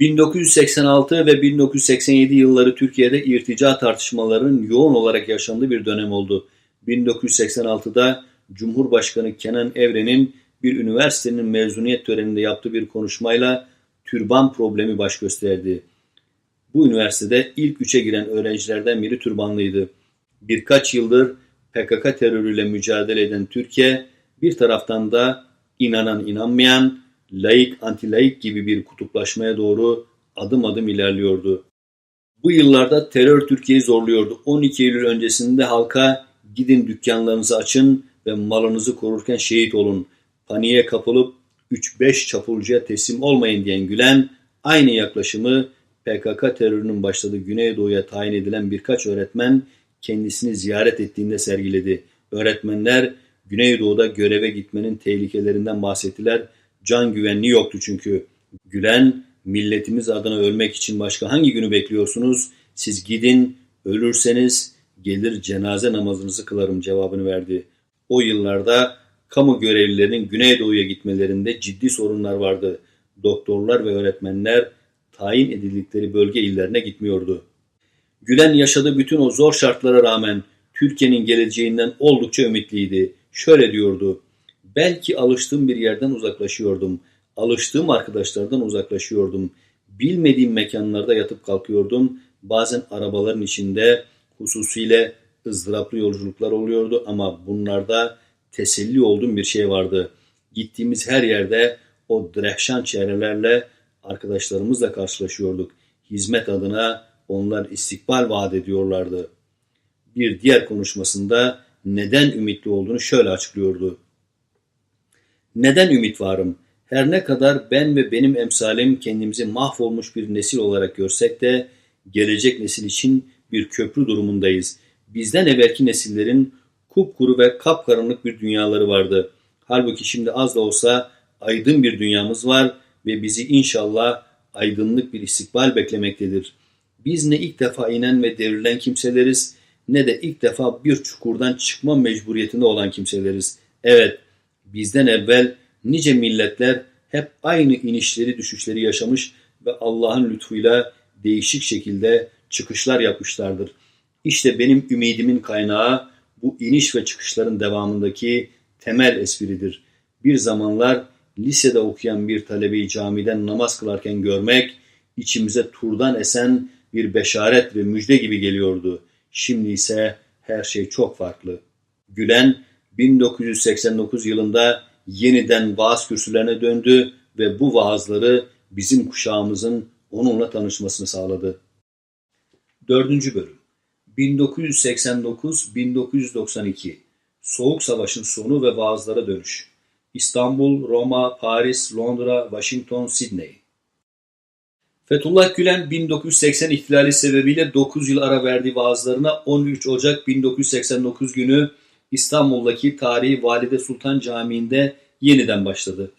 1986 ve 1987 yılları Türkiye'de irtica tartışmalarının yoğun olarak yaşandığı bir dönem oldu. 1986'da Cumhurbaşkanı Kenan Evren'in bir üniversitenin mezuniyet töreninde yaptığı bir konuşmayla türban problemi baş gösterdi. Bu üniversitede ilk üçe giren öğrencilerden biri türbanlıydı. Birkaç yıldır PKK terörüyle mücadele eden Türkiye, bir taraftan da inanan inanmayan, laik antilaik gibi bir kutuplaşmaya doğru adım adım ilerliyordu. Bu yıllarda terör Türkiye'yi zorluyordu. 12 Eylül öncesinde halka gidin dükkanlarınızı açın ve malınızı korurken şehit olun. Paniğe kapılıp 3-5 çapulcuya teslim olmayın diyen Gülen aynı yaklaşımı PKK terörünün başladığı Güneydoğu'ya tayin edilen birkaç öğretmen kendisini ziyaret ettiğinde sergiledi. Öğretmenler Güneydoğu'da göreve gitmenin tehlikelerinden bahsettiler. Can güvenliği yoktu çünkü. Gülen, milletimiz adına ölmek için başka hangi günü bekliyorsunuz? Siz gidin, ölürseniz gelir cenaze namazınızı kılarım cevabını verdi. O yıllarda kamu görevlilerinin Güneydoğu'ya gitmelerinde ciddi sorunlar vardı. Doktorlar ve öğretmenler tayin edildikleri bölge illerine gitmiyordu. Gülen yaşadığı bütün o zor şartlara rağmen Türkiye'nin geleceğinden oldukça ümitliydi. Şöyle diyordu, belki alıştığım bir yerden uzaklaşıyordum, alıştığım arkadaşlardan uzaklaşıyordum, bilmediğim mekanlarda yatıp kalkıyordum, bazen arabaların içinde hususiyle ızdıraplı yolculuklar oluyordu ama bunlarda teselli olduğum bir şey vardı. Gittiğimiz her yerde o drehşan çehrelerle arkadaşlarımızla karşılaşıyorduk. Hizmet adına onlar istikbal vaat ediyorlardı. Bir diğer konuşmasında neden ümitli olduğunu şöyle açıklıyordu. Neden ümit varım? Her ne kadar ben ve benim emsalim kendimizi mahvolmuş bir nesil olarak görsek de gelecek nesil için bir köprü durumundayız. Bizden evvelki nesillerin kupkuru ve kapkaranlık bir dünyaları vardı. Halbuki şimdi az da olsa aydın bir dünyamız var ve bizi inşallah aydınlık bir istikbal beklemektedir. Biz ne ilk defa inen ve devrilen kimseleriz ne de ilk defa bir çukurdan çıkma mecburiyetinde olan kimseleriz. Evet, bizden evvel nice milletler hep aynı inişleri düşüşleri yaşamış ve Allah'ın lütfuyla değişik şekilde çıkışlar yapmışlardır. İşte benim ümidimin kaynağı bu iniş ve çıkışların devamındaki temel espridir. Bir zamanlar lisede okuyan bir talebeyi camiden namaz kılarken görmek içimize turdan esen bir beşaret ve müjde gibi geliyordu. Şimdi ise her şey çok farklı. Gülen 1989 yılında yeniden vaaz kürsülerine döndü ve bu vaazları bizim kuşağımızın onunla tanışmasını sağladı. Dördüncü bölüm. 1989-1992 Soğuk Savaş'ın sonu ve vaazlara dönüş. İstanbul, Roma, Paris, Londra, Washington, Sydney. Fethullah Gülen 1980 ihtilali sebebiyle 9 yıl ara verdiği vaazlarına 13 Ocak 1989 günü İstanbul'daki tarihi Valide Sultan Camii'nde yeniden başladı.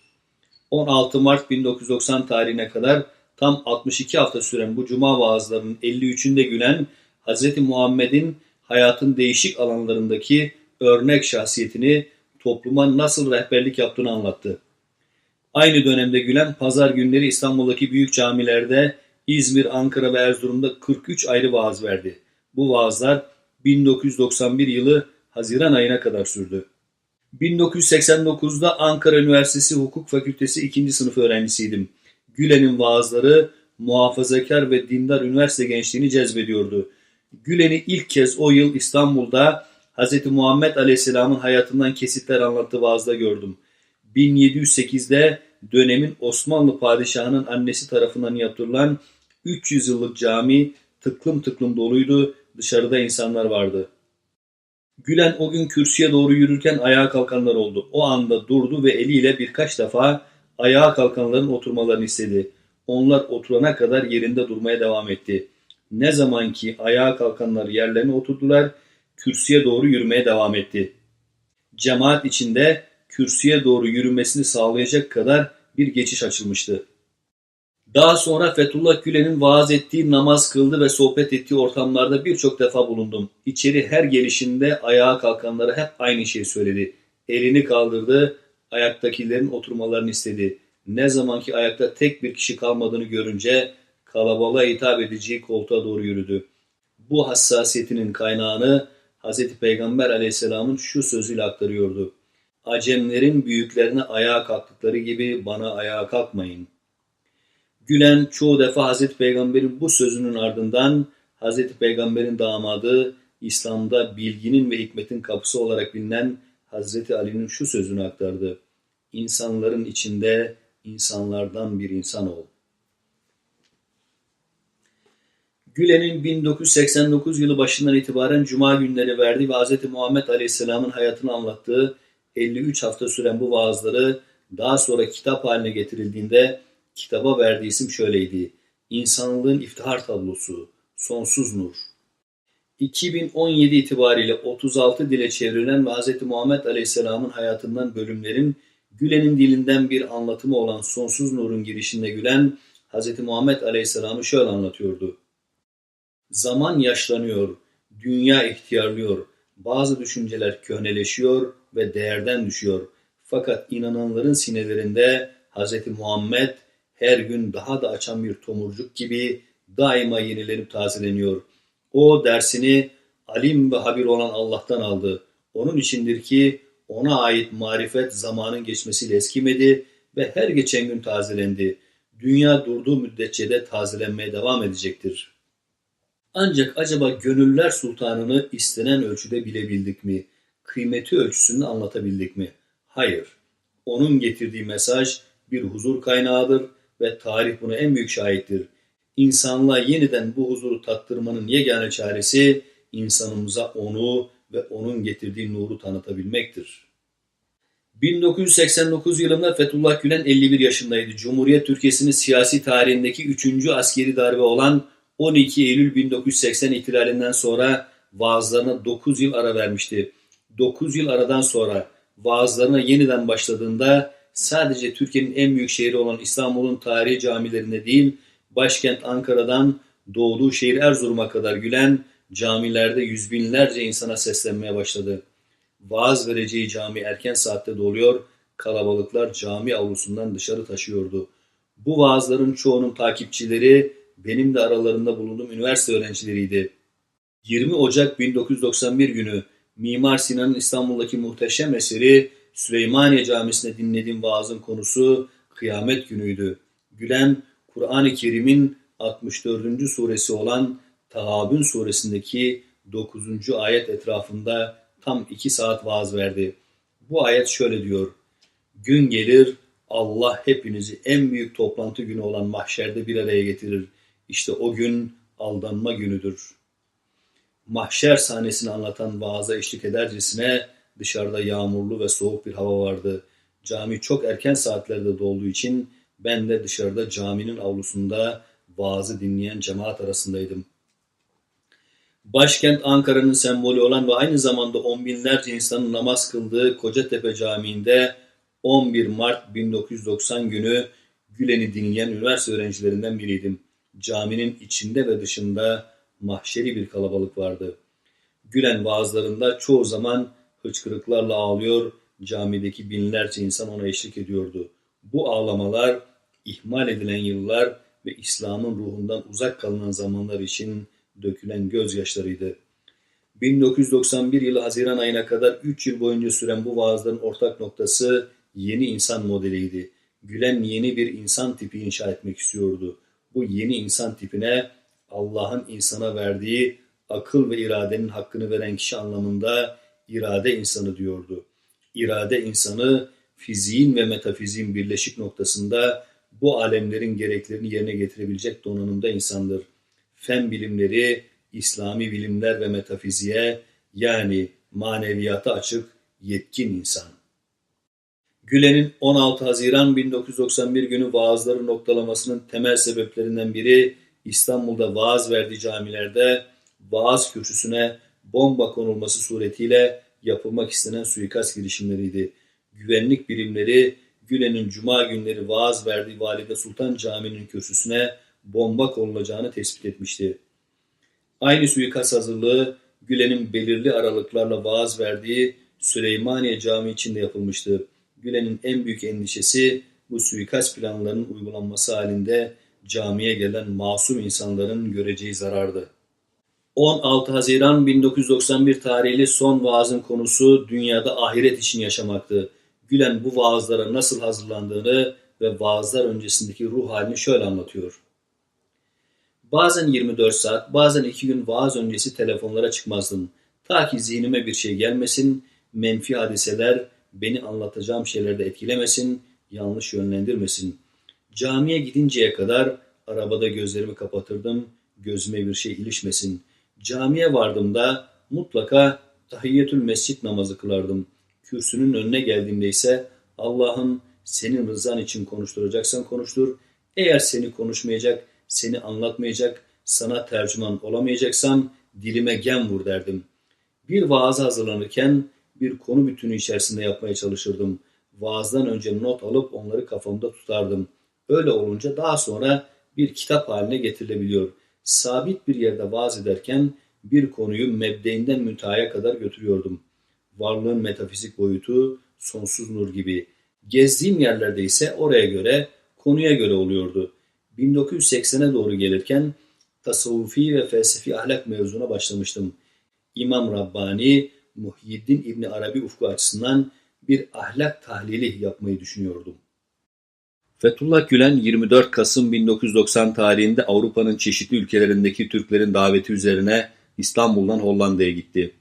16 Mart 1990 tarihine kadar tam 62 hafta süren bu cuma vaazlarının 53'ünde Gülen, Hz. Muhammed'in hayatın değişik alanlarındaki örnek şahsiyetini topluma nasıl rehberlik yaptığını anlattı. Aynı dönemde Gülen pazar günleri İstanbul'daki büyük camilerde İzmir, Ankara ve Erzurum'da 43 ayrı vaaz verdi. Bu vaazlar 1991 yılı Haziran ayına kadar sürdü. 1989'da Ankara Üniversitesi Hukuk Fakültesi 2. sınıf öğrencisiydim. Gülen'in vaazları muhafazakar ve dindar üniversite gençliğini cezbediyordu. Gülen'i ilk kez o yıl İstanbul'da Hz. Muhammed Aleyhisselam'ın hayatından kesitler anlattığı vaazda gördüm. 1708'de dönemin Osmanlı padişahının annesi tarafından yaptırılan 300 yıllık cami tıklım tıklım doluydu, dışarıda insanlar vardı. Gülen o gün kürsüye doğru yürürken ayağa kalkanlar oldu. O anda durdu ve eliyle birkaç defa ayağa kalkanların oturmalarını istedi. Onlar oturana kadar yerinde durmaya devam etti. Ne zaman ki ayağa kalkanlar yerlerine oturdular, kürsüye doğru yürümeye devam etti. Cemaat içinde kürsüye doğru yürümesini sağlayacak kadar bir geçiş açılmıştı. Daha sonra Fethullah Gülen'in vaaz ettiği, namaz kıldı ve sohbet ettiği ortamlarda birçok defa bulundum. İçeri her gelişinde ayağa kalkanlara hep aynı şeyi söyledi. Elini kaldırdı, ayaktakilerin oturmalarını istedi. ne zamanki ayakta tek bir kişi kalmadığını görünce kalabalığa hitap edeceği koltuğa doğru yürüdü. Bu hassasiyetinin kaynağını Hz. Peygamber aleyhisselamın şu sözüyle aktarıyordu. Acemlerin büyüklerine ayağa kalktıkları gibi bana ayağa kalkmayın. Gülen çoğu defa Hz. Peygamber'in bu sözünün ardından Hz. Peygamber'in damadı İslam'da bilginin ve hikmetin kapısı olarak bilinen Hz. Ali'nin şu sözünü aktardı. İnsanların içinde insanlardan bir insan ol. Gülen'in 1989 yılı başından itibaren Cuma günleri verdiği ve Hz. Muhammed Aleyhisselam'ın hayatını anlattığı 53 hafta süren bu vaazları daha sonra kitap haline getirildiğinde kitaba verdiği isim şöyleydi. İnsanlığın iftihar tablosu, sonsuz nur. 2017 itibariyle 36 dile çevrilen ve Hz. Muhammed Aleyhisselam'ın hayatından bölümlerin Gülen'in dilinden bir anlatımı olan Sonsuz Nur'un girişinde Gülen, Hz. Muhammed Aleyhisselam'ı şöyle anlatıyordu. Zaman yaşlanıyor, dünya ihtiyarlıyor, bazı düşünceler köhneleşiyor ve değerden düşüyor. Fakat inananların sinelerinde Hz. Muhammed her gün daha da açan bir tomurcuk gibi daima yenilenip tazeleniyor. O dersini alim ve habir olan Allah'tan aldı. Onun içindir ki ona ait marifet zamanın geçmesiyle eskimedi ve her geçen gün tazelendi. Dünya durduğu müddetçe de tazelenmeye devam edecektir. Ancak acaba gönüller sultanını istenen ölçüde bilebildik mi? Kıymeti ölçüsünü anlatabildik mi? Hayır. Onun getirdiği mesaj bir huzur kaynağıdır ve tarih buna en büyük şahittir. İnsanlığa yeniden bu huzuru tattırmanın yegane çaresi insanımıza onu ve onun getirdiği nuru tanıtabilmektir. 1989 yılında Fethullah Gülen 51 yaşındaydı. Cumhuriyet Türkiye'sinin siyasi tarihindeki 3. askeri darbe olan 12 Eylül 1980 ihtilalinden sonra vaazlarına 9 yıl ara vermişti. 9 yıl aradan sonra vaazlarına yeniden başladığında sadece Türkiye'nin en büyük şehri olan İstanbul'un tarihi camilerinde değil, başkent Ankara'dan doğduğu şehir Erzurum'a kadar gülen camilerde yüz binlerce insana seslenmeye başladı. Vaaz vereceği cami erken saatte doluyor, kalabalıklar cami avlusundan dışarı taşıyordu. Bu vaazların çoğunun takipçileri benim de aralarında bulunduğum üniversite öğrencileriydi. 20 Ocak 1991 günü Mimar Sinan'ın İstanbul'daki muhteşem eseri Süleymaniye Camisi'nde dinlediğim vaazın konusu kıyamet günüydü. Gülen, Kur'an-ı Kerim'in 64. suresi olan Tahabün suresindeki 9. ayet etrafında tam 2 saat vaaz verdi. Bu ayet şöyle diyor. Gün gelir Allah hepinizi en büyük toplantı günü olan mahşerde bir araya getirir. İşte o gün aldanma günüdür. Mahşer sahnesini anlatan vaaza eşlik edercesine dışarıda yağmurlu ve soğuk bir hava vardı. Cami çok erken saatlerde dolduğu için ben de dışarıda caminin avlusunda vaazı dinleyen cemaat arasındaydım. Başkent Ankara'nın sembolü olan ve aynı zamanda on binlerce insanın namaz kıldığı Kocatepe Camii'nde 11 Mart 1990 günü Gülen'i dinleyen üniversite öğrencilerinden biriydim. Caminin içinde ve dışında mahşeri bir kalabalık vardı. Gülen vaazlarında çoğu zaman hıçkırıklarla ağlıyor, camideki binlerce insan ona eşlik ediyordu. Bu ağlamalar, ihmal edilen yıllar ve İslam'ın ruhundan uzak kalınan zamanlar için dökülen gözyaşlarıydı. 1991 yılı Haziran ayına kadar 3 yıl boyunca süren bu vaazların ortak noktası yeni insan modeliydi. Gülen yeni bir insan tipi inşa etmek istiyordu. Bu yeni insan tipine Allah'ın insana verdiği akıl ve iradenin hakkını veren kişi anlamında irade insanı diyordu. İrade insanı fiziğin ve metafiziğin birleşik noktasında bu alemlerin gereklerini yerine getirebilecek donanımda insandır. Fen bilimleri, İslami bilimler ve metafiziğe yani maneviyata açık yetkin insan. Gülen'in 16 Haziran 1991 günü vaazları noktalamasının temel sebeplerinden biri İstanbul'da vaaz verdiği camilerde vaaz kürsüsüne bomba konulması suretiyle yapılmak istenen suikast girişimleriydi. Güvenlik birimleri Gülen'in cuma günleri vaaz verdiği Valide Sultan Camii'nin kürsüsüne bomba konulacağını tespit etmişti. Aynı suikast hazırlığı Gülen'in belirli aralıklarla vaaz verdiği Süleymaniye Camii içinde yapılmıştı. Gülen'in en büyük endişesi bu suikast planlarının uygulanması halinde camiye gelen masum insanların göreceği zarardı. 16 Haziran 1991 tarihli son vaazın konusu dünyada ahiret için yaşamaktı. Gülen bu vaazlara nasıl hazırlandığını ve vaazlar öncesindeki ruh halini şöyle anlatıyor. Bazen 24 saat, bazen 2 gün vaaz öncesi telefonlara çıkmazdım. Ta ki zihnime bir şey gelmesin, menfi hadiseler beni anlatacağım şeylerde etkilemesin, yanlış yönlendirmesin. Camiye gidinceye kadar arabada gözlerimi kapatırdım, gözüme bir şey ilişmesin. Camiye vardığımda mutlaka tahiyyetül mescit namazı kılardım. Kürsünün önüne geldiğimde ise Allah'ım senin rızan için konuşturacaksan konuştur. Eğer seni konuşmayacak, seni anlatmayacak, sana tercüman olamayacaksam dilime gem vur derdim. Bir vaaza hazırlanırken bir konu bütünü içerisinde yapmaya çalışırdım. Vaazdan önce not alıp onları kafamda tutardım. Öyle olunca daha sonra bir kitap haline getirilebiliyor. Sabit bir yerde vaaz ederken bir konuyu mebdeinden müntehaya kadar götürüyordum. Varlığın metafizik boyutu, sonsuz nur gibi. Gezdiğim yerlerde ise oraya göre, konuya göre oluyordu. 1980'e doğru gelirken tasavvufi ve felsefi ahlak mevzuna başlamıştım. İmam Rabbani, Muhyiddin İbni Arabi ufku açısından bir ahlak tahlili yapmayı düşünüyordum. Fethullah Gülen 24 Kasım 1990 tarihinde Avrupa'nın çeşitli ülkelerindeki Türklerin daveti üzerine İstanbul'dan Hollanda'ya gitti.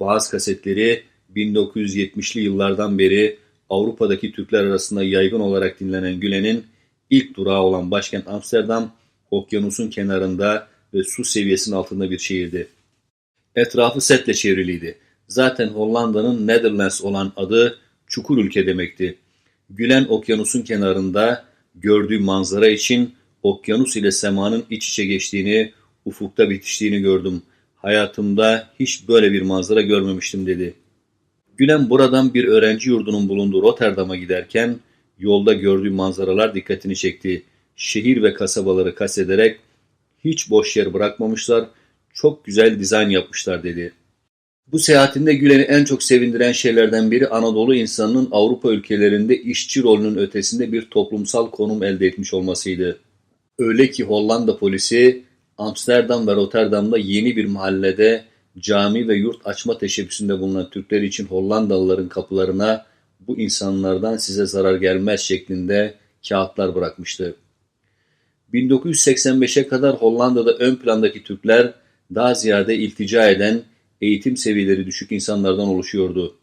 Vaaz kasetleri 1970'li yıllardan beri Avrupa'daki Türkler arasında yaygın olarak dinlenen Gülen'in ilk durağı olan başkent Amsterdam, okyanusun kenarında ve su seviyesinin altında bir şehirdi. Etrafı setle çevriliydi. Zaten Hollanda'nın Netherlands olan adı çukur ülke demekti. Gülen okyanusun kenarında gördüğü manzara için okyanus ile semanın iç içe geçtiğini, ufukta bitiştiğini gördüm. Hayatımda hiç böyle bir manzara görmemiştim dedi. Gülen buradan bir öğrenci yurdunun bulunduğu Rotterdam'a giderken yolda gördüğü manzaralar dikkatini çekti. Şehir ve kasabaları kastederek hiç boş yer bırakmamışlar, çok güzel dizayn yapmışlar dedi. Bu seyahatinde Gülen'i en çok sevindiren şeylerden biri Anadolu insanının Avrupa ülkelerinde işçi rolünün ötesinde bir toplumsal konum elde etmiş olmasıydı. Öyle ki Hollanda polisi Amsterdam ve Rotterdam'da yeni bir mahallede cami ve yurt açma teşebbüsünde bulunan Türkler için Hollandalıların kapılarına bu insanlardan size zarar gelmez şeklinde kağıtlar bırakmıştı. 1985'e kadar Hollanda'da ön plandaki Türkler daha ziyade iltica eden, eğitim seviyeleri düşük insanlardan oluşuyordu.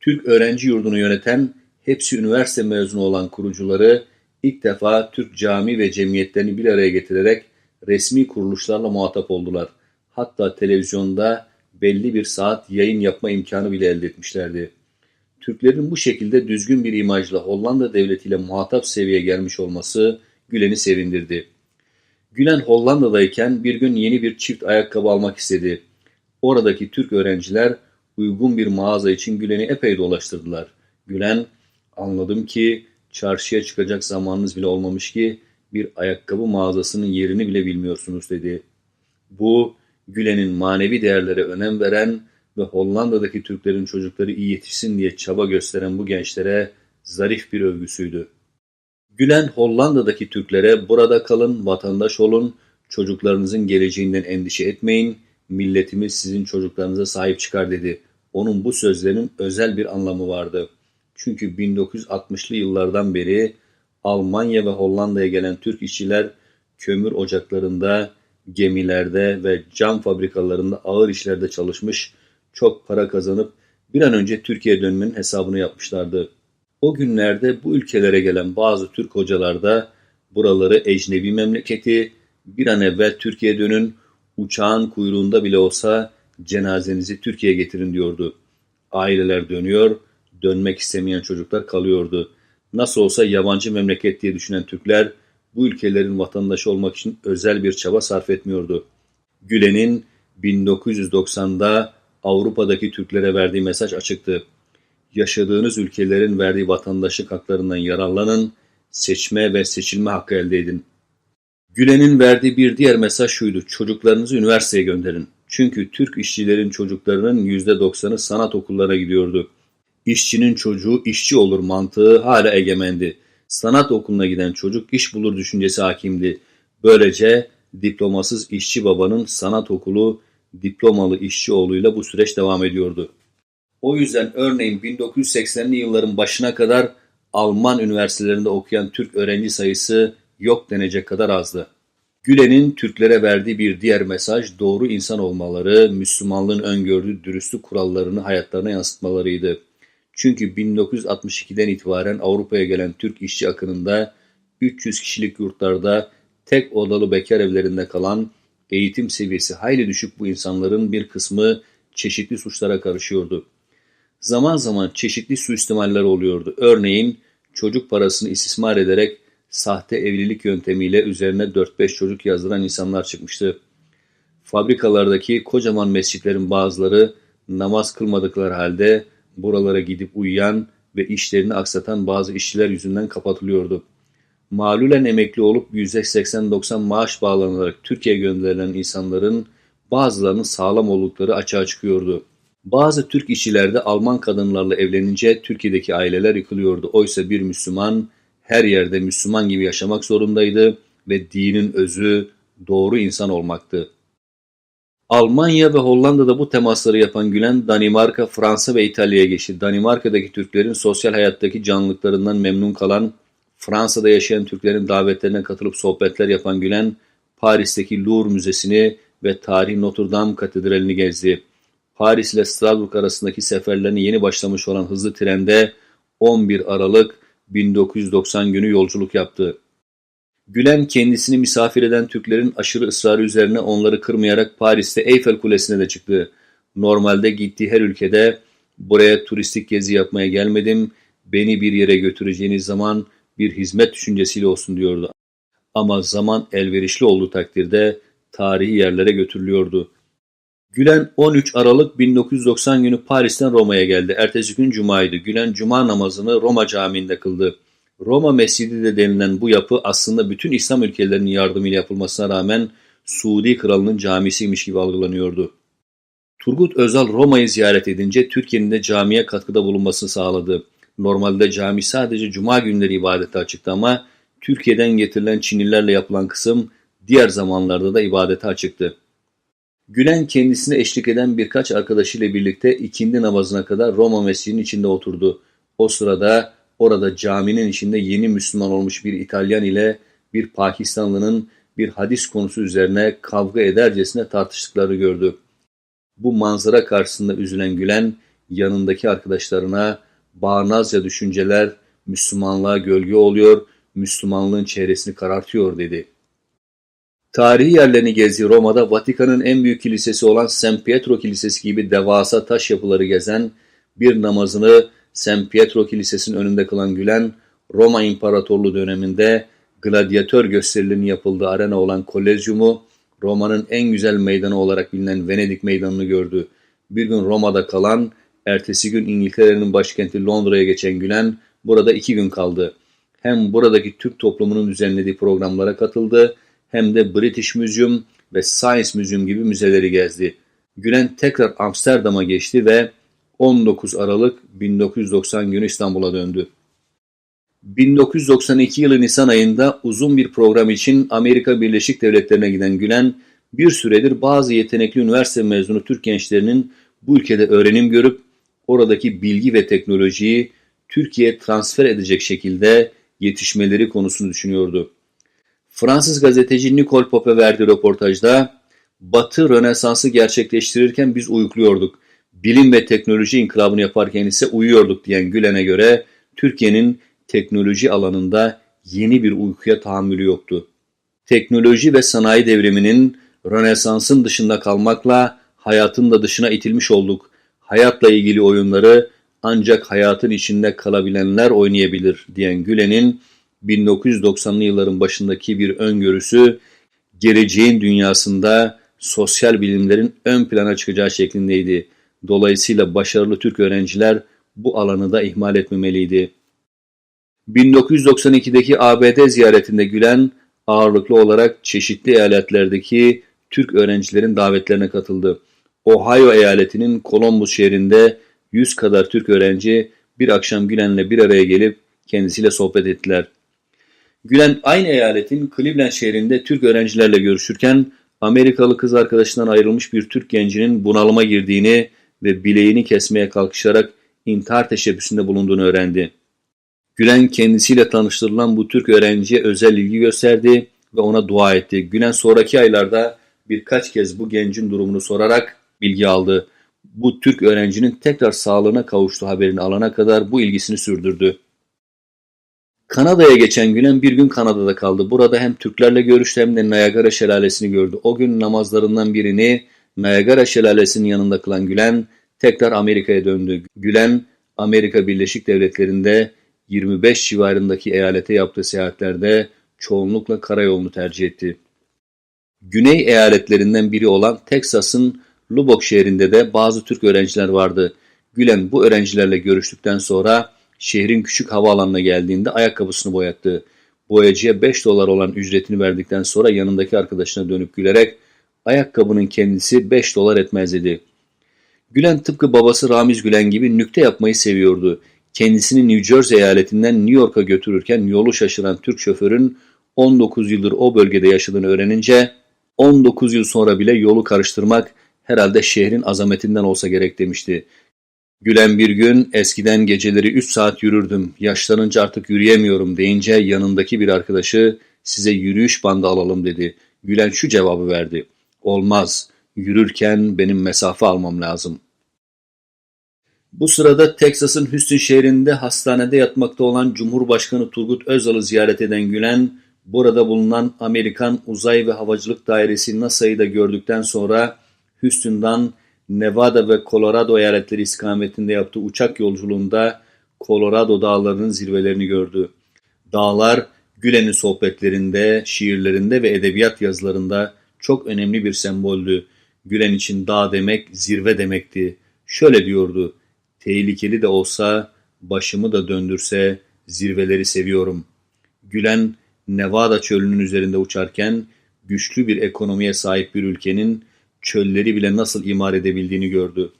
Türk öğrenci yurdunu yöneten, hepsi üniversite mezunu olan kurucuları ilk defa Türk cami ve cemiyetlerini bir araya getirerek resmi kuruluşlarla muhatap oldular. Hatta televizyonda belli bir saat yayın yapma imkanı bile elde etmişlerdi. Türklerin bu şekilde düzgün bir imajla Hollanda devletiyle muhatap seviyeye gelmiş olması Gülen'i sevindirdi. Gülen Hollanda'dayken bir gün yeni bir çift ayakkabı almak istedi. Oradaki Türk öğrenciler uygun bir mağaza için Gülen'i epey dolaştırdılar. Gülen, anladım ki çarşıya çıkacak zamanınız bile olmamış ki bir ayakkabı mağazasının yerini bile bilmiyorsunuz dedi. Bu Gülen'in manevi değerlere önem veren ve Hollanda'daki Türklerin çocukları iyi yetişsin diye çaba gösteren bu gençlere zarif bir övgüsüydü. Gülen Hollanda'daki Türklere burada kalın, vatandaş olun, çocuklarınızın geleceğinden endişe etmeyin, milletimiz sizin çocuklarınıza sahip çıkar dedi. Onun bu sözlerinin özel bir anlamı vardı. Çünkü 1960'lı yıllardan beri Almanya ve Hollanda'ya gelen Türk işçiler kömür ocaklarında, gemilerde ve cam fabrikalarında ağır işlerde çalışmış, çok para kazanıp bir an önce Türkiye'ye dönmenin hesabını yapmışlardı. O günlerde bu ülkelere gelen bazı Türk hocalar da buraları ecnebi memleketi, bir an evvel Türkiye'ye dönün, uçağın kuyruğunda bile olsa cenazenizi Türkiye'ye getirin diyordu. Aileler dönüyor, dönmek istemeyen çocuklar kalıyordu. Nasıl olsa yabancı memleket diye düşünen Türkler bu ülkelerin vatandaşı olmak için özel bir çaba sarf etmiyordu. Gülen'in 1990'da Avrupa'daki Türklere verdiği mesaj açıktı. Yaşadığınız ülkelerin verdiği vatandaşlık haklarından yararlanın, seçme ve seçilme hakkı elde edin. Gülen'in verdiği bir diğer mesaj şuydu, çocuklarınızı üniversiteye gönderin. Çünkü Türk işçilerin çocuklarının %90'ı sanat okullarına gidiyordu. İşçinin çocuğu işçi olur mantığı hala egemendi. Sanat okuluna giden çocuk iş bulur düşüncesi hakimdi. Böylece diplomasız işçi babanın sanat okulu diplomalı işçi oğluyla bu süreç devam ediyordu. O yüzden örneğin 1980'li yılların başına kadar Alman üniversitelerinde okuyan Türk öğrenci sayısı yok denecek kadar azdı. Gülen'in Türklere verdiği bir diğer mesaj doğru insan olmaları, Müslümanlığın öngördüğü dürüstlük kurallarını hayatlarına yansıtmalarıydı. Çünkü 1962'den itibaren Avrupa'ya gelen Türk işçi akınında 300 kişilik yurtlarda tek odalı bekar evlerinde kalan eğitim seviyesi hayli düşük bu insanların bir kısmı çeşitli suçlara karışıyordu. Zaman zaman çeşitli suistimaller oluyordu. Örneğin çocuk parasını istismar ederek sahte evlilik yöntemiyle üzerine 4-5 çocuk yazdıran insanlar çıkmıştı. Fabrikalardaki kocaman mescitlerin bazıları namaz kılmadıkları halde buralara gidip uyuyan ve işlerini aksatan bazı işçiler yüzünden kapatılıyordu. Malulen emekli olup %80-90 maaş bağlanarak Türkiye'ye gönderilen insanların bazılarının sağlam oldukları açığa çıkıyordu. Bazı Türk işçiler de Alman kadınlarla evlenince Türkiye'deki aileler yıkılıyordu. Oysa bir Müslüman her yerde Müslüman gibi yaşamak zorundaydı ve dinin özü doğru insan olmaktı. Almanya ve Hollanda'da bu temasları yapan Gülen, Danimarka, Fransa ve İtalya'ya geçti. Danimarka'daki Türklerin sosyal hayattaki canlılıklarından memnun kalan, Fransa'da yaşayan Türklerin davetlerine katılıp sohbetler yapan Gülen, Paris'teki Louvre Müzesi'ni ve Tarih Notre Dame Katedrali'ni gezdi. Paris ile Strasbourg arasındaki seferlerini yeni başlamış olan hızlı trende 11 Aralık 1990 günü yolculuk yaptı. Gülen kendisini misafir eden Türklerin aşırı ısrarı üzerine onları kırmayarak Paris'te Eyfel Kulesi'ne de çıktı. Normalde gittiği her ülkede buraya turistik gezi yapmaya gelmedim, beni bir yere götüreceğiniz zaman bir hizmet düşüncesiyle olsun diyordu. Ama zaman elverişli olduğu takdirde tarihi yerlere götürülüyordu. Gülen 13 Aralık 1990 günü Paris'ten Roma'ya geldi. Ertesi gün Cuma'ydı. Gülen Cuma namazını Roma Camii'nde kıldı. Roma Mescidi de denilen bu yapı aslında bütün İslam ülkelerinin yardımıyla yapılmasına rağmen Suudi Kralı'nın camisiymiş gibi algılanıyordu. Turgut Özal Roma'yı ziyaret edince Türkiye'nin de camiye katkıda bulunmasını sağladı. Normalde cami sadece cuma günleri ibadete açıktı ama Türkiye'den getirilen Çinlilerle yapılan kısım diğer zamanlarda da ibadete açıktı. Gülen kendisine eşlik eden birkaç arkadaşıyla birlikte ikindi namazına kadar Roma mescidinin içinde oturdu. O sırada orada caminin içinde yeni Müslüman olmuş bir İtalyan ile bir Pakistanlının bir hadis konusu üzerine kavga edercesine tartıştıklarını gördü. Bu manzara karşısında üzülen Gülen yanındaki arkadaşlarına bağnazca düşünceler Müslümanlığa gölge oluyor, Müslümanlığın çehresini karartıyor dedi. Tarihi yerlerini gezdi Roma'da Vatikan'ın en büyük kilisesi olan San Pietro Kilisesi gibi devasa taş yapıları gezen bir namazını San Pietro Kilisesi'nin önünde kılan Gülen, Roma İmparatorluğu döneminde gladyatör gösterilerinin yapıldığı arena olan Kolezyumu, Roma'nın en güzel meydanı olarak bilinen Venedik meydanını gördü. Bir gün Roma'da kalan, ertesi gün İngiltere'nin başkenti Londra'ya geçen Gülen, burada iki gün kaldı. Hem buradaki Türk toplumunun düzenlediği programlara katıldı, hem de British Museum ve Science Museum gibi müzeleri gezdi. Gülen tekrar Amsterdam'a geçti ve 19 Aralık 1990 günü İstanbul'a döndü. 1992 yılı Nisan ayında uzun bir program için Amerika Birleşik Devletleri'ne giden Gülen, bir süredir bazı yetenekli üniversite mezunu Türk gençlerinin bu ülkede öğrenim görüp oradaki bilgi ve teknolojiyi Türkiye'ye transfer edecek şekilde yetişmeleri konusunu düşünüyordu. Fransız gazeteci Nicole Pop'e verdiği röportajda Batı Rönesans'ı gerçekleştirirken biz uyukluyorduk. Bilim ve teknoloji inkılabını yaparken ise uyuyorduk diyen Gülen'e göre Türkiye'nin teknoloji alanında yeni bir uykuya tahammülü yoktu. Teknoloji ve sanayi devriminin Rönesans'ın dışında kalmakla hayatın da dışına itilmiş olduk. Hayatla ilgili oyunları ancak hayatın içinde kalabilenler oynayabilir diyen Gülen'in 1990'lı yılların başındaki bir öngörüsü geleceğin dünyasında sosyal bilimlerin ön plana çıkacağı şeklindeydi. Dolayısıyla başarılı Türk öğrenciler bu alanı da ihmal etmemeliydi. 1992'deki ABD ziyaretinde Gülen ağırlıklı olarak çeşitli eyaletlerdeki Türk öğrencilerin davetlerine katıldı. Ohio eyaletinin Columbus şehrinde 100 kadar Türk öğrenci bir akşam Gülen'le bir araya gelip kendisiyle sohbet ettiler. Gülen aynı eyaletin Cleveland şehrinde Türk öğrencilerle görüşürken Amerikalı kız arkadaşından ayrılmış bir Türk gencinin bunalıma girdiğini ve bileğini kesmeye kalkışarak intihar teşebbüsünde bulunduğunu öğrendi. Gülen kendisiyle tanıştırılan bu Türk öğrenciye özel ilgi gösterdi ve ona dua etti. Gülen sonraki aylarda birkaç kez bu gencin durumunu sorarak bilgi aldı. Bu Türk öğrencinin tekrar sağlığına kavuştu haberini alana kadar bu ilgisini sürdürdü. Kanada'ya geçen Gülen bir gün Kanada'da kaldı. Burada hem Türklerle görüştü hem de Niagara Şelalesi'ni gördü. O gün namazlarından birini Niagara Şelalesi'nin yanında kılan Gülen tekrar Amerika'ya döndü. Gülen Amerika Birleşik Devletleri'nde 25 civarındaki eyalete yaptığı seyahatlerde çoğunlukla karayolunu tercih etti. Güney eyaletlerinden biri olan Teksas'ın Lubbock şehrinde de bazı Türk öğrenciler vardı. Gülen bu öğrencilerle görüştükten sonra şehrin küçük havaalanına geldiğinde ayakkabısını boyattı. Boyacıya 5 dolar olan ücretini verdikten sonra yanındaki arkadaşına dönüp gülerek ayakkabının kendisi 5 dolar etmez dedi. Gülen tıpkı babası Ramiz Gülen gibi nükte yapmayı seviyordu. Kendisini New Jersey eyaletinden New York'a götürürken yolu şaşıran Türk şoförün 19 yıldır o bölgede yaşadığını öğrenince 19 yıl sonra bile yolu karıştırmak herhalde şehrin azametinden olsa gerek demişti. Gülen bir gün eskiden geceleri 3 saat yürürdüm, yaşlanınca artık yürüyemiyorum deyince yanındaki bir arkadaşı size yürüyüş bandı alalım dedi. Gülen şu cevabı verdi. Olmaz, yürürken benim mesafe almam lazım. Bu sırada Teksas'ın Houston şehrinde hastanede yatmakta olan Cumhurbaşkanı Turgut Özal'ı ziyaret eden Gülen, burada bulunan Amerikan Uzay ve Havacılık Dairesi NASA'yı da gördükten sonra Houston'dan Nevada ve Colorado eyaletleri istikametinde yaptığı uçak yolculuğunda Colorado dağlarının zirvelerini gördü. Dağlar Gülen'in sohbetlerinde, şiirlerinde ve edebiyat yazılarında çok önemli bir semboldü. Gülen için dağ demek zirve demekti. Şöyle diyordu, tehlikeli de olsa, başımı da döndürse zirveleri seviyorum. Gülen, Nevada çölünün üzerinde uçarken güçlü bir ekonomiye sahip bir ülkenin çölleri bile nasıl imar edebildiğini gördü.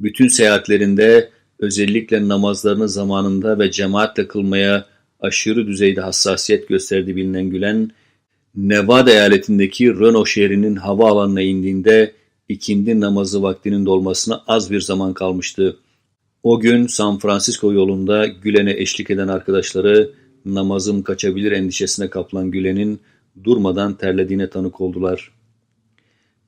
Bütün seyahatlerinde özellikle namazlarını zamanında ve cemaatle kılmaya aşırı düzeyde hassasiyet gösterdi bilinen Gülen, Nevada eyaletindeki Reno şehrinin havaalanına indiğinde ikindi namazı vaktinin dolmasına az bir zaman kalmıştı. O gün San Francisco yolunda Gülen'e eşlik eden arkadaşları namazım kaçabilir endişesine kaplan Gülen'in durmadan terlediğine tanık oldular.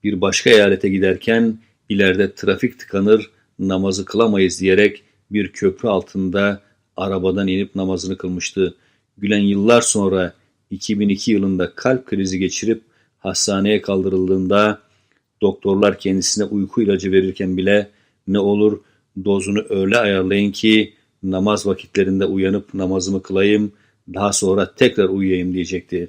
Bir başka eyalete giderken ileride trafik tıkanır, namazı kılamayız diyerek bir köprü altında arabadan inip namazını kılmıştı. Gülen yıllar sonra 2002 yılında kalp krizi geçirip hastaneye kaldırıldığında doktorlar kendisine uyku ilacı verirken bile ne olur dozunu öyle ayarlayın ki namaz vakitlerinde uyanıp namazımı kılayım, daha sonra tekrar uyuyayım diyecekti.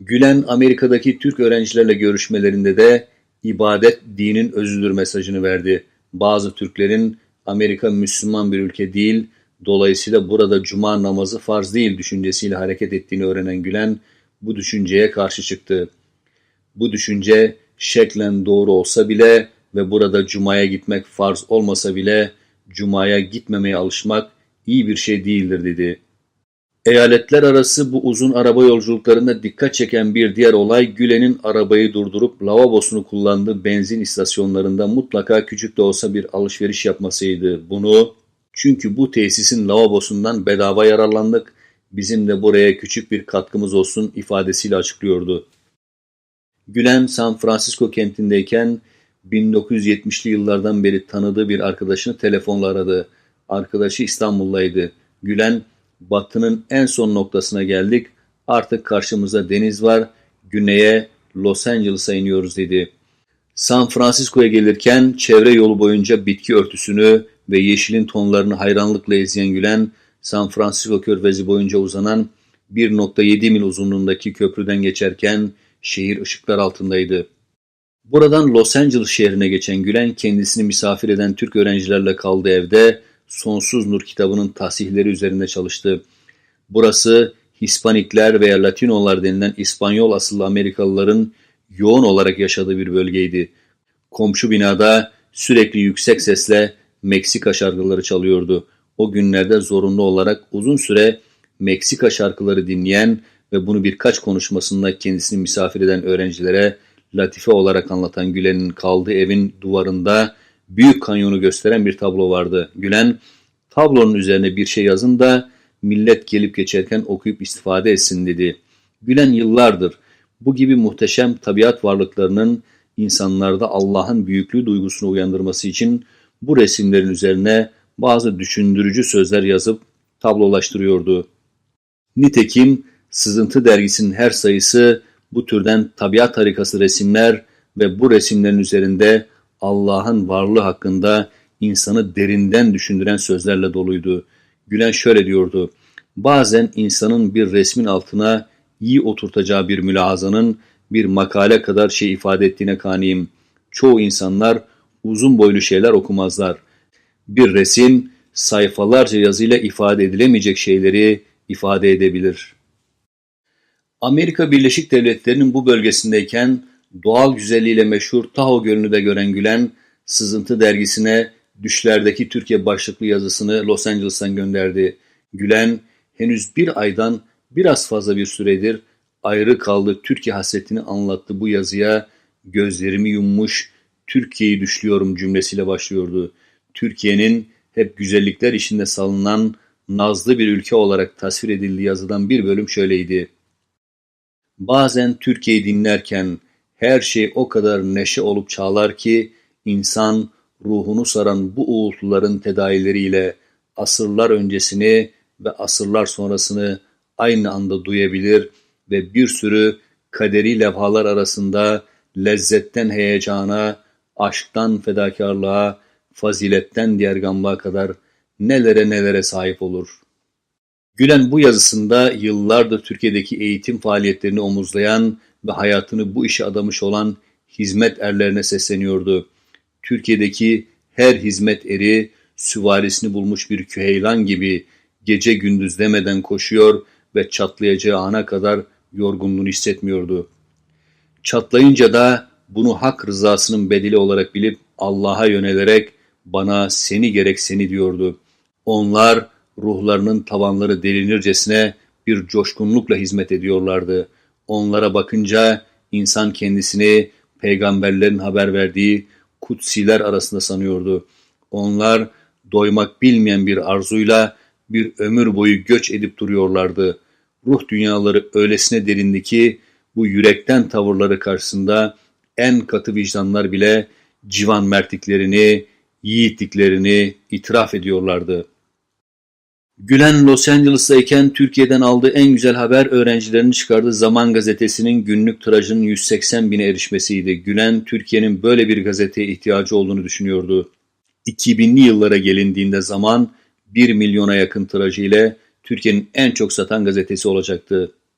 Gülen Amerika'daki Türk öğrencilerle görüşmelerinde de ibadet dinin özüdür mesajını verdi. Bazı Türklerin Amerika Müslüman bir ülke değil, dolayısıyla burada cuma namazı farz değil düşüncesiyle hareket ettiğini öğrenen Gülen bu düşünceye karşı çıktı. Bu düşünce şeklen doğru olsa bile ve burada cumaya gitmek farz olmasa bile cumaya gitmemeye alışmak iyi bir şey değildir dedi. Eyaletler arası bu uzun araba yolculuklarında dikkat çeken bir diğer olay Gülen'in arabayı durdurup lavabosunu kullandığı benzin istasyonlarında mutlaka küçük de olsa bir alışveriş yapmasıydı. Bunu çünkü bu tesisin lavabosundan bedava yararlandık, bizim de buraya küçük bir katkımız olsun ifadesiyle açıklıyordu. Gülen San Francisco kentindeyken 1970'li yıllardan beri tanıdığı bir arkadaşını telefonla aradı. Arkadaşı İstanbul'daydı. Gülen batının en son noktasına geldik. Artık karşımızda deniz var. Güneye Los Angeles'a iniyoruz dedi. San Francisco'ya gelirken çevre yolu boyunca bitki örtüsünü ve yeşilin tonlarını hayranlıkla izleyen Gülen, San Francisco körfezi boyunca uzanan 1.7 mil uzunluğundaki köprüden geçerken şehir ışıklar altındaydı. Buradan Los Angeles şehrine geçen Gülen kendisini misafir eden Türk öğrencilerle kaldığı evde Sonsuz Nur kitabının tasihleri üzerinde çalıştı. Burası Hispanikler veya Latinolar denilen İspanyol asıllı Amerikalıların yoğun olarak yaşadığı bir bölgeydi. Komşu binada sürekli yüksek sesle Meksika şarkıları çalıyordu. O günlerde zorunlu olarak uzun süre Meksika şarkıları dinleyen ve bunu birkaç konuşmasında kendisini misafir eden öğrencilere latife olarak anlatan Gülen'in kaldığı evin duvarında Büyük Kanyonu gösteren bir tablo vardı. Gülen, tablonun üzerine bir şey yazın da millet gelip geçerken okuyup istifade etsin dedi. Gülen yıllardır bu gibi muhteşem tabiat varlıklarının insanlarda Allah'ın büyüklüğü duygusunu uyandırması için bu resimlerin üzerine bazı düşündürücü sözler yazıp tablolaştırıyordu. Nitekim Sızıntı dergisinin her sayısı bu türden tabiat harikası resimler ve bu resimlerin üzerinde Allah'ın varlığı hakkında insanı derinden düşündüren sözlerle doluydu. Gülen şöyle diyordu. Bazen insanın bir resmin altına iyi oturtacağı bir mülazanın bir makale kadar şey ifade ettiğine kaniyim. Çoğu insanlar uzun boylu şeyler okumazlar. Bir resim sayfalarca yazıyla ifade edilemeyecek şeyleri ifade edebilir. Amerika Birleşik Devletleri'nin bu bölgesindeyken doğal güzelliğiyle meşhur Tahoe Gölü'nü de gören Gülen, Sızıntı dergisine düşlerdeki Türkiye başlıklı yazısını Los Angeles'tan gönderdi. Gülen henüz bir aydan biraz fazla bir süredir ayrı kaldığı Türkiye hasretini anlattı bu yazıya gözlerimi yummuş Türkiye'yi düşlüyorum cümlesiyle başlıyordu. Türkiye'nin hep güzellikler içinde salınan nazlı bir ülke olarak tasvir edildiği yazıdan bir bölüm şöyleydi. Bazen Türkiye'yi dinlerken her şey o kadar neşe olup çağlar ki insan ruhunu saran bu uğultuların tedayileriyle asırlar öncesini ve asırlar sonrasını aynı anda duyabilir ve bir sürü kaderi levhalar arasında lezzetten heyecana, aşktan fedakarlığa, faziletten diğergamlığa kadar nelere nelere sahip olur. Gülen bu yazısında yıllardır Türkiye'deki eğitim faaliyetlerini omuzlayan ve hayatını bu işe adamış olan hizmet erlerine sesleniyordu. Türkiye'deki her hizmet eri süvarisini bulmuş bir küheylan gibi gece gündüz demeden koşuyor ve çatlayacağı ana kadar yorgunluğunu hissetmiyordu. Çatlayınca da bunu hak rızasının bedeli olarak bilip Allah'a yönelerek bana seni gerek seni diyordu. Onlar ruhlarının tavanları delinircesine bir coşkunlukla hizmet ediyorlardı. Onlara bakınca insan kendisini peygamberlerin haber verdiği kutsiler arasında sanıyordu. Onlar doymak bilmeyen bir arzuyla bir ömür boyu göç edip duruyorlardı. Ruh dünyaları öylesine derindi ki bu yürekten tavırları karşısında en katı vicdanlar bile civan mertliklerini, yiğitliklerini itiraf ediyorlardı. Gülen Los Angeles'tayken Türkiye'den aldığı en güzel haber öğrencilerinin çıkardığı Zaman gazetesinin günlük tirajının 180 bine erişmesiydi. Gülen Türkiye'nin böyle bir gazeteye ihtiyacı olduğunu düşünüyordu. 2000'li yıllara gelindiğinde Zaman 1 milyona yakın tirajı ile Türkiye'nin en çok satan gazetesi olacaktı.